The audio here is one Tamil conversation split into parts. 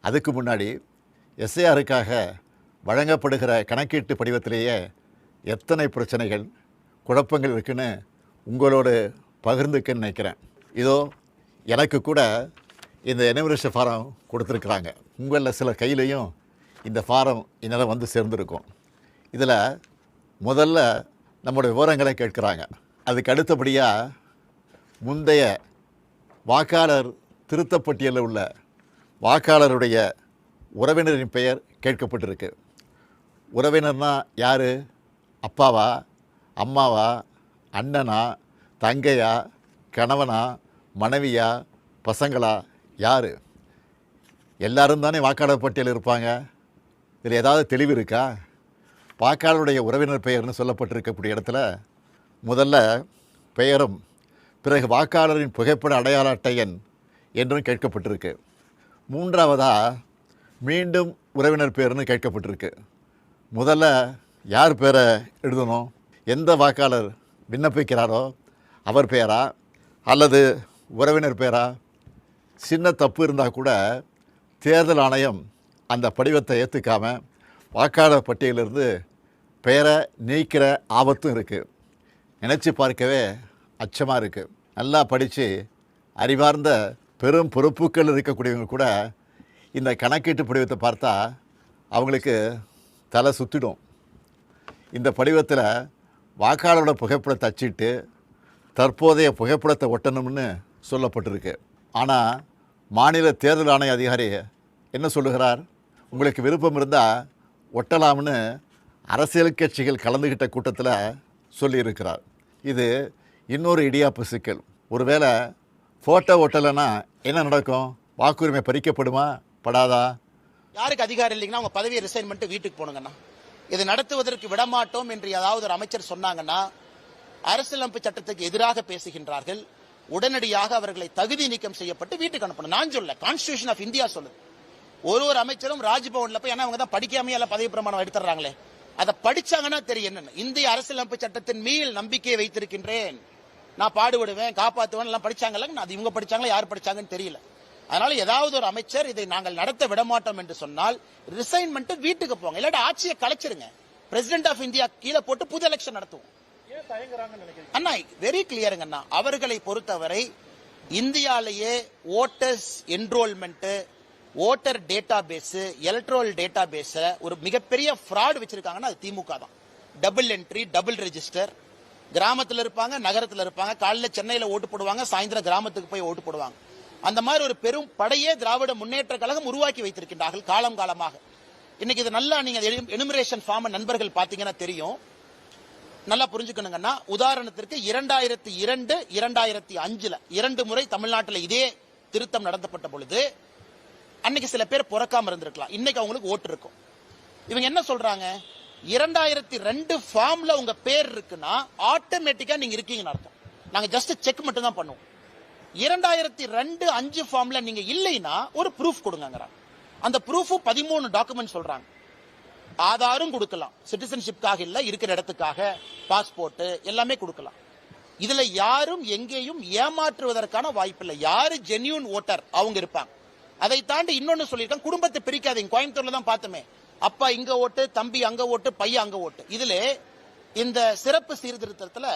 அதுக்கு முன்னாடி எஸ்ஏஆருக்காக வழங்கப்படுகிற கணக்கீட்டு படிவத்திலேயே எத்தனை பிரச்சனைகள் குழப்பங்கள் இருக்குன்னு உங்களோடு பகிர்ந்துக்கன்னு நினைக்கிறேன். இதோ எனக்கு கூட இந்த எனிவரேஷன் ஃபாரம் கொடுத்துருக்குறாங்க. உங்களில் சில கையிலையும் இந்த ஃபாரம் என்னால் வந்து சேர்ந்துருக்கும். இதில் முதல்ல நம்மளோட விவரங்களை கேட்குறாங்க. அதுக்கு அடுத்தபடியாக முந்தைய வாக்காளர் திருத்தப்பட்டியலில் உள்ள வாக்காளருடைய உறவினரின் பெயர் கேட்கப்பட்டிருக்கு. உறவினர்னா யார்? அப்பாவா? அம்மாவா? அண்ணனா? தங்கையா? கணவனா? மனைவியா? பசங்களா? யார்? எல்லாரும் தானே வாக்காளர் பட்டியலில் இருப்பாங்க. இதில் ஏதாவது தெளிவு இருக்கா? வாக்காளருடைய உறவினர் பெயர்னு சொல்லப்பட்டிருக்கக்கூடிய இடத்துல முதல்ல பெயரும் பிறகு வாக்காளரின் புகைப்பட அடையாள அட்டை எண் என்றும் கேட்கப்பட்டிருக்கு. மூன்றாவதாக மீண்டும் உறவினர் பேர்னு கேட்கப்பட்டிருக்கு. முதல்ல யார் பேரை எழுதணும்? எந்த வாக்காளர் விண்ணப்பிக்கிறாரோ அவர் பேரா? அல்லது உறவினர் பேரா? சின்ன தப்பு இருந்தால் கூட தேர்தல் ஆணையம் அந்த படிவத்தை ஏற்றுக்காமல் வாக்காளர் பட்டியலிருந்து பெயரை நீக்கிற ஆபத்தும் இருக்குது நினச்சி பார்க்கவே அச்சமாக இருக்குது நல்லா படித்து அறிவார்ந்த பெரும் பொறுப்புகள் இருக்கக்கூடியவங்க கூட இந்த கணக்கீட்டு படிவத்தை பார்த்தா அவங்களுக்கு தலை சுற்றிடும் இந்த படிவத்தில் வாக்காளரோட புகைப்படத்தை அச்சிட்டு தற்போதைய புகைப்படத்தை ஒட்டணும்னு சொல்லப்பட்டிருக்கு. ஆனால் மாநில தேர்தல் ஆணைய அதிகாரி என்ன சொல்லுகிறார்? உங்களுக்கு விருப்பம் இருந்தால் ஒட்டலாம்னு அரசியல் கட்சிகள் கலந்துக்கிட்ட கூட்டத்தில் சொல்லியிருக்கிறார். இது இன்னொரு இடியாப்பு சிக்கல். ஒருவேளை ஃபோட்டோ ஒட்டலைன்னா என்ன நடக்கும்? வாக்குரிமை பறிக்கப்படுமா? படாதா? யாருக்கு அதிகாரம் இல்லைங்கன்னா அவங்க பதவியை ரிசைன் பண்ணிட்டு வீட்டுக்கு போகணுங்கண்ணா இதை நடத்துவதற்கு விடமாட்டோம் என்று ஏதாவது ஒரு அமைச்சர் சொன்னாங்கன்னா அரசியலமைப்பு சட்டத்துக்கு எதிராக பேசுகின்றார்கள். உடனடியாக அவர்களை தகுதி நீக்கம் செய்யப்பட்டு வீட்டுக்கு அனுப்பணும். நான் சொல்ல கான்ஸ்டியூஷன் ஆஃப் இந்தியா சொல்லுது. ஒரு ஒரு அமைச்சரும் ராஜ்பவன்ல போய் ஏன்னா அவங்க தான் படிக்காமையால எல்லாம் பதவி பிரமாணம் எடுத்துறாங்களே அதை படிச்சாங்கன்னா தெரியும் என்னன்னு. இந்திய அரசியலமைப்பு சட்டத்தின் மீள் நம்பிக்கையை வைத்திருக்கின்றேன். நான் பாடுபடுவேன் காப்பாத்துவேன் எல்லாம் படிச்சாங்கல்ல? அது இவங்க படிச்சாங்களா யார் படிச்சாங்கன்னு தெரியல. அதனால ஏதாவது ஒரு அமைச்சர் இதை நாங்கள் நடத்த விடமாட்டோம் என்று சொன்னால் ரிசைன்மெண்ட் வீட்டுக்கு போங்க. இல்லாட்டி ஆட்சியை கலைச்சிருங்க. பிரசிடென்ட் ஆஃப் இந்தியா கீழே போட்டு புது எலெக்ஷன் நடத்துவோம். அண்ணா வெரி கிளியருங்க அண்ணா. அவர்களை பொறுத்தவரை இந்தியாலேயே voters enrolment voter data base electoral data base ஒரு மிகப்பெரிய ஃப்ராட் வச்சிருக்காங்கன்னா அது திமுக தான். டபுள் என்ட்ரி டபுள் ரெஜிஸ்டர் கிராமத்தில் இருப்பாங்க நகரத்தில் இருப்பாங்க. காலையில் சென்னையில் ஓட்டு போடுவாங்க சாயந்தரம் கிராமத்துக்கு போய் ஓட்டு போடுவாங்க. அந்த மாதிரி ஒரு பெரும் படையே திராவிட முன்னேற்ற கழகம் உருவாக்கி வைத்திருக்கின்றார்கள் காலம் காலமாக. இன்னைக்கு இது நல்லா நீங்க எனுமரேஷன் ஃபார்ம் நண்பர்கள் பார்த்தீங்கன்னா தெரியும். நல்லா புரிஞ்சுக்கணுங்கன்னா உதாரணத்திற்கு இரண்டாயிரத்தி இரண்டு இரண்டாயிரத்தி அஞ்சுல இரண்டு முறை தமிழ்நாட்டில் இதே திருத்தம் நடத்தப்பட்ட பொழுது அன்னைக்கு சில பேர் பிறக்காம இருந்திருக்கலாம். இன்னைக்கு அவங்களுக்கு ஓட்டு இருக்கும். இவங்க என்ன சொல்றாங்க? இரண்டாயிரத்தி ரெண்டு ஃபார்ம்ல உங்க பேர் இருக்குன்னா ஆட்டோமேட்டிக்கா நீங்க இருக்கீங்கன்னு அர்த்தம். நாங்க ஜஸ்ட் செக் மட்டும் தான் பண்ணுவோம். இரண்டாயிரத்தி ரெண்டு அஞ்சு ஃபார்ம்ல நீங்க இல்லைன்னா ஒரு ப்ரூஃப் கொடுங்கிறாங்க அந்த ப்ரூஃபும் பதிமூணு டாக்குமெண்ட் சொல்றாங்க. ஆதாரும் கொடுக்கலாம். சிட்டிசன்ஷிப்காக இல்ல இருக்கிற இடத்துக்காக பாஸ்போர்ட் எல்லாமே கொடுக்கலாம். இதுல யாரும் எங்கேயும் ஏமாற்றுவதற்கான வாய்ப்பில்லை யாரு ஜென்யூன் ஓட்டர் அவங்க இருப்பாங்க. அதை தாண்டி இன்னொன்னு சொல்லியிருக்காங்க. குடும்பத்தை பிரிக்காதீங்க. கோயம்புத்தூர்ல தான் பார்த்தோமே. அப்பா இங்க ஓட்டு தம்பி அங்க ஓட்டு பையன் அங்க ஓட்டு. இதுல இந்த சிறப்பு சீர்திருத்தத்துல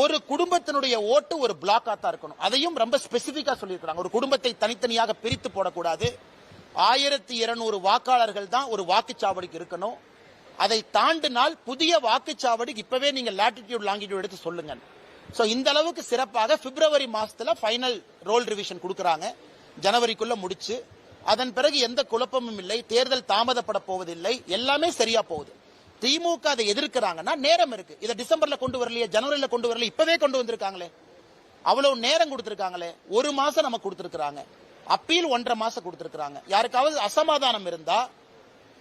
ஒரு குடும்பத்தினுடைய ஓட்டு ஒரு பிளாக்கா தான் இருக்கணும். அதையும் ரொம்ப ஸ்பெசிபிக்கா சொல்லியிருக்காங்க ஒரு குடும்பத்தை தனித்தனியாக பிரித்து போடக்கூடாது. ஆயிரத்தி இருநூறு வாக்காளர்கள் தான் ஒரு வாக்குச்சாவடிக்கு இருக்கணும். அதை தாண்டினால் புதிய வாக்குச்சாவடி இப்பவே நீங்க லாட்டிடியூட் லாங்கிடியூட் எடுத்து சொல்லுங்க சோ இந்த அளவுக்கு சிறப்பாக பிப்ரவரி மாசத்துல ஃபைனல் ரோல் ரிவிஷன் கொடுக்கறாங்க. ஜனவரிக்குள்ள முடிச்சு அதன் பிறகு எந்த குழப்பமும் இல்லை தேர்தல் தாமதப்பட போவதில்லை எல்லாமே சரியா போகுது. திமுக அதை எதிர்க்கிறாங்கன்னா நேரம் இருக்கு. இதை டிசம்பர்ல கொண்டு வரலையே ஜனவரியில கொண்டு வரல இப்பவே கொண்டு வந்திருக்காங்களே. அவ்வளவு நேரம் கொடுத்திருக்காங்களே. ஒரு மாசம் நமக்கு கொடுத்திருக்கிறாங்க. அப்பீல் ஒன்றரை மாசம் கொடுத்திருக்கிறாங்க. யாருக்காவது அசமாதானம் இருந்தா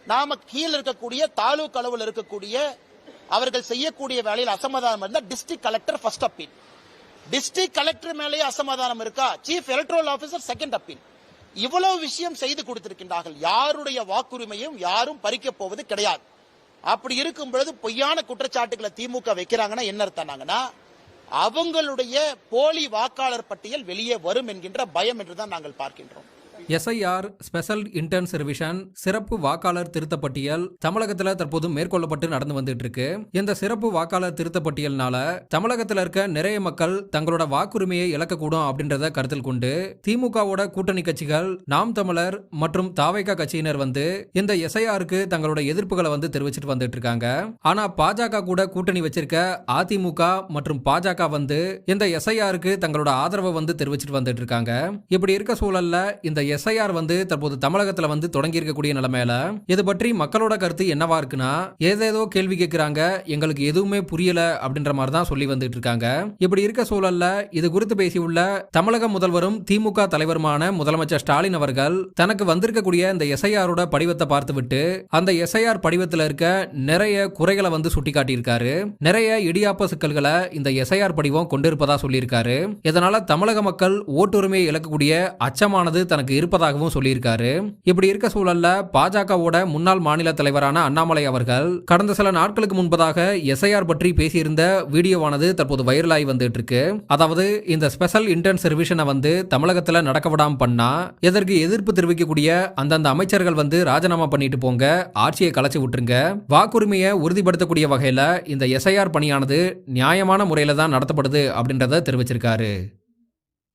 நாம கீழே இருக்கக்கூடிய தாலுக் அளவில் இருக்கக்கூடிய அவர்கள் செய்யக்கூடிய வேலையில் அசமாதானம் இருந்தா district collector first appeal district collector மேலேயே அசமாதானம் இருக்கா? Chief electoral officer second appeal இவ்வளவு விஷயம் செய்து கொடுத்திருக்கின்றார்கள். யாருடைய வாக்குரிமையும் யாரும் பறிக்க போவது கிடையாது. அப்படி இருக்கும் பொழுது பொய்யான குற்றச்சாட்டுகளை திமுக வைக்கிறாங்கன்னா என்ன அர்த்தம்னாங்கன்னா அவங்களுடைய போலி வாக்காளர் பட்டியல் வெளியே வரும் என்கின்ற பயம் என்றுதான் நாங்கள் பார்க்கின்றோம். எஸ்ஐஆர் ஸ்பெஷல் இன்டர்ன்ஸ் ரிவிஷன் சிறப்பு வாக்காளர் திருத்த பட்டியல் தமிழகத்துல தற்போது மேற்கொள்ளப்பட்டு நடந்து வந்துட்டு இருக்கு இந்த சிறப்பு வாக்காளர் திருத்த பட்டியல்னால தமிழகத்துல இருக்க நிறைய மக்கள் தங்களோட வாக்குரிமையை இழக்கக்கூடும் அப்படின்றத கருத்தில் கொண்டு திமுகவோட கூட்டணி கட்சிகள் நாம் தமிழர் மற்றும் தாவைக்கா கட்சியினர் வந்து இந்த எஸ்ஐஆருக்கு தங்களோட எதிர்ப்புகளை வந்து தெரிவிச்சிட்டு வந்துட்டு இருக்காங்க ஆனா பாஜக கூட கூட்டணி வச்சிருக்க அதிமுக மற்றும் பாஜக வந்து இந்த எஸ்ஐஆருக்கு தங்களோட ஆதரவை வந்து தெரிவிச்சிட்டு வந்துட்டு இருக்காங்க இப்படி இருக்க சூழல்ல இந்த எஸ்ஐஆர் வந்து தற்போது தமிழகத்துல வந்து தொடங்கி இருக்கக்கூடிய நிலைமையில இது பற்றி மக்களோட கருத்து என்னவா இருக்குன்னா ஏதேதோ கேள்வி கேட்கிறாங்க எங்களுக்கு எதுவுமே புரியல அப்படின்ற மாதிரி தான் சொல்லி வந்துட்டு இருக்காங்க. இப்படி இருக்க சூழல்ல இது குறித்து பேசியுள்ள தமிழக முதல்வரும் திமுக தலைவருமான முதலமைச்சர் ஸ்டாலின் அவர்கள் தனக்கு வந்திருக்கக்கூடிய இந்த எஸ்ஐஆரோட படிவத்தை பார்த்துவிட்டு அந்த எஸ்ஐஆர் படிவத்தில் இருக்க நிறைய குறைகளை வந்து சுட்டிக்காட்டியிருக்காரு. நிறைய இடியாப்ப சிக்கல்களை இந்த எஸ்ஐஆர் படிவம் கொண்டிருப்பதா சொல்லியிருக்காரு. இதனால தமிழக மக்கள் ஓட்டுரிமையை இழக்கக்கூடிய அச்சமானது தனக்கு தனக்கு இருப்பதாகவும் சொல்லியிருக்காரு. இப்படி இருக்க சூழல்ல பாஜகவோட முன்னாள் மாநில தலைவரான அண்ணாமலை அவர்கள் கடந்த சில நாட்களுக்கு முன்பதாக எஸ்ஐஆர் பற்றி பேசியிருந்த வீடியோவானது தற்போது வைரலாகி வந்துட்டு இருக்கு அதாவது இந்த ஸ்பெஷல் இன்டர்ன்ஸ் ரிவிஷனை வந்து தமிழகத்துல நடக்க விடாம பண்ணா இதற்கு எதிர்ப்பு தெரிவிக்கக்கூடிய அந்தந்த அமைச்சர்கள் வந்து ராஜினாமா பண்ணிட்டு போங்க ஆட்சியை கலைச்சு விட்டுருங்க. வாக்குரிமையை உறுதிப்படுத்தக்கூடிய வகையில இந்த எஸ்ஐஆர் பணியானது நியாயமான முறையில தான் நடத்தப்படுது அப்படின்றத தெரிவிச்சிருக்காரு.